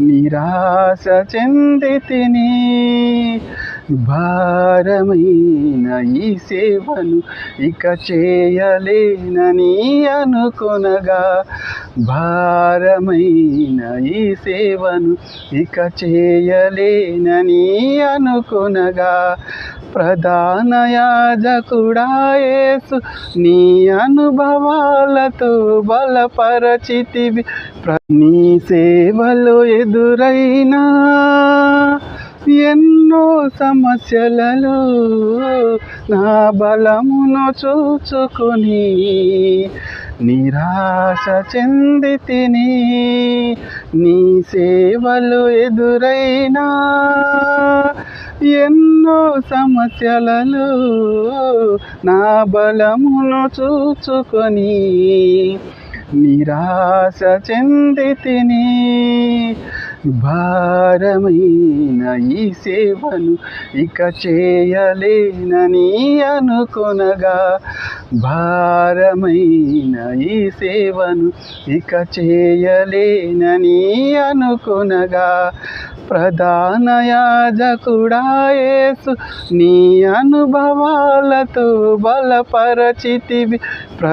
నిరాశ చెంది తిని భారమైన ఈ సేవను ఇక చేయలేనని అనుకునగా భారమైన ఈ సేవను ఇక చేయలేనని అనుకునగా ప్రధాన యాజకుడా యేసు నీ అనుభవాలతో బలపరచితివి. నీ సేవలు ఎదురైనా ఎన్నో సమస్యలలో నా బలమును చూచుకొని నిరాశ చెంది తిని నీ సేవలు ఎదురైనా ఎన్నో సమస్యలలో నా బలమును చూచుకొని నిరాశ చెంది తిని భారమైన ఈ సేవను ఇక చేయలేనని అనుకొనగా భారమైన ఈ సేవను ఇక చేయలేనని అనుకొనగా ప్రధాన యాజకుడా యేసు నీ అనుభవాలతో బలపరచితివి. ప్ర